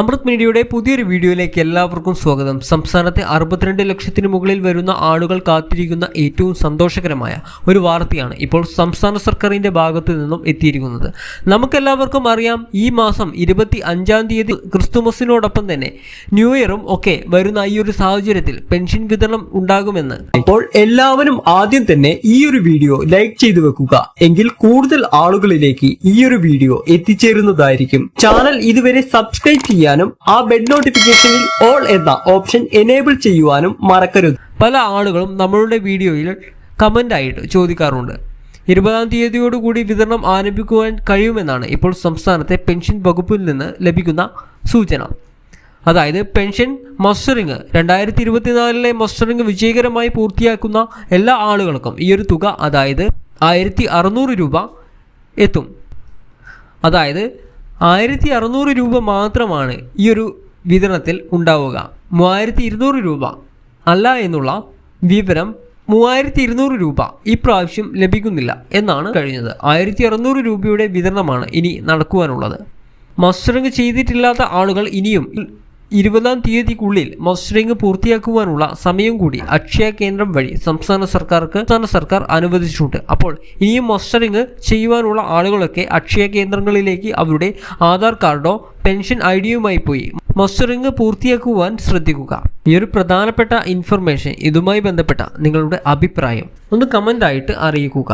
അമൃത് മീഡിയയുടെ പുതിയൊരു വീഡിയോയിലേക്ക് എല്ലാവർക്കും സ്വാഗതം. സംസ്ഥാനത്തെ അറുപത്തിരണ്ട് ലക്ഷത്തിന് മുകളിൽ വരുന്ന ആളുകൾ കാത്തിരിക്കുന്ന ഏറ്റവും സന്തോഷകരമായ ഒരു വാർത്തയാണ് ഇപ്പോൾ സംസ്ഥാന സർക്കാരിന്റെ ഭാഗത്തു നിന്നും എത്തിയിരിക്കുന്നത്. നമുക്കെല്ലാവർക്കും അറിയാം ഈ മാസം ഇരുപത്തി അഞ്ചാം തീയതി ക്രിസ്തുമസിനോടൊപ്പം തന്നെ ന്യൂ ഇയറും ഒക്കെ വരുന്ന ഈ ഒരു സാഹചര്യത്തിൽ പെൻഷൻ വിതരണം ഉണ്ടാകുമെന്ന്. അപ്പോൾ എല്ലാവരും ആദ്യം തന്നെ ഈ ഒരു വീഡിയോ ലൈക്ക് ചെയ്തു വെക്കുക. എങ്കിൽ കൂടുതൽ ആളുകളിലേക്ക് ഈ ഒരു വീഡിയോ എത്തിച്ചേരുന്നതായിരിക്കും. ചാനൽ ഇതുവരെ സബ്സ്ക്രൈബ് ചെയ്യാനും ആ ബെഡ് നോട്ടിഫിക്കേഷനിൽ ഓൾ എന്ന ഓപ്ഷൻ എനേബിൾ ചെയ്യുവാനും മറക്കരുത്. പല ആളുകളും നമ്മളുടെ വീഡിയോയിൽ കമന്റ് ആയിട്ട് ചോദിക്കാറുണ്ട്. ഇരുപതാം തീയതിയോടുകൂടി വിതരണം ആരംഭിക്കുവാൻ കഴിയുമെന്നാണ് ഇപ്പോൾ സംസ്ഥാനത്തെ പെൻഷൻ വകുപ്പിൽ നിന്ന് ലഭിക്കുന്ന സൂചന. അതായത് പെൻഷൻ മസ്റ്ററിങ് രണ്ടായിരത്തി ഇരുപത്തിനാലിലെ മസ്റ്ററിങ് വിജയകരമായി പൂർത്തിയാക്കുന്ന എല്ലാ ആളുകൾക്കും ഈ ഒരു തുക അതായത് ആയിരത്തി അറുന്നൂറ് രൂപ എത്തും. അതായത് ആയിരത്തി അറുന്നൂറ് രൂപ മാത്രമാണ് ഈ ഒരു വിതരണത്തിൽ ഉണ്ടാവുക. മൂവായിരത്തി ഇരുന്നൂറ് രൂപ അല്ല എന്നുള്ള വിവരം മൂവായിരത്തി ഇരുന്നൂറ് രൂപ ഇപ്രാവശ്യം ലഭിക്കുന്നില്ല എന്നാണ് കഴിഞ്ഞത്. ആയിരത്തി അറുന്നൂറ് രൂപയുടെ വിതരണമാണ് ഇനി നടക്കുവാനുള്ളത്. മസ്റ്ററിങ് ചെയ്തിട്ടില്ലാത്ത ആളുകൾ ഇനിയും ഇരുപതാം തീയതിക്കുള്ളിൽ മസ്റ്ററിംഗ് പൂർത്തിയാക്കുവാനുള്ള സമയം കൂടി അക്ഷയ കേന്ദ്രം വഴി സംസ്ഥാന സർക്കാർക്ക് സംസ്ഥാന സർക്കാർ അനുവദിച്ചിട്ടുണ്ട്. അപ്പോൾ ഇനിയും മസ്റ്ററിംഗ് ചെയ്യുവാനുള്ള ആളുകളൊക്കെ അക്ഷയ കേന്ദ്രങ്ങളിലേക്ക് അവരുടെ ആധാർ കാർഡോ പെൻഷൻ ഐ ഡിയുമായി പോയി മസ്റ്ററിംഗ് പൂർത്തിയാക്കുവാൻ ശ്രദ്ധിക്കുക. ഈ ഒരു പ്രധാനപ്പെട്ട ഇൻഫർമേഷൻ ഇതുമായി ബന്ധപ്പെട്ട നിങ്ങളുടെ അഭിപ്രായം ഒന്ന് കമന്റായിട്ട് അറിയിക്കുക.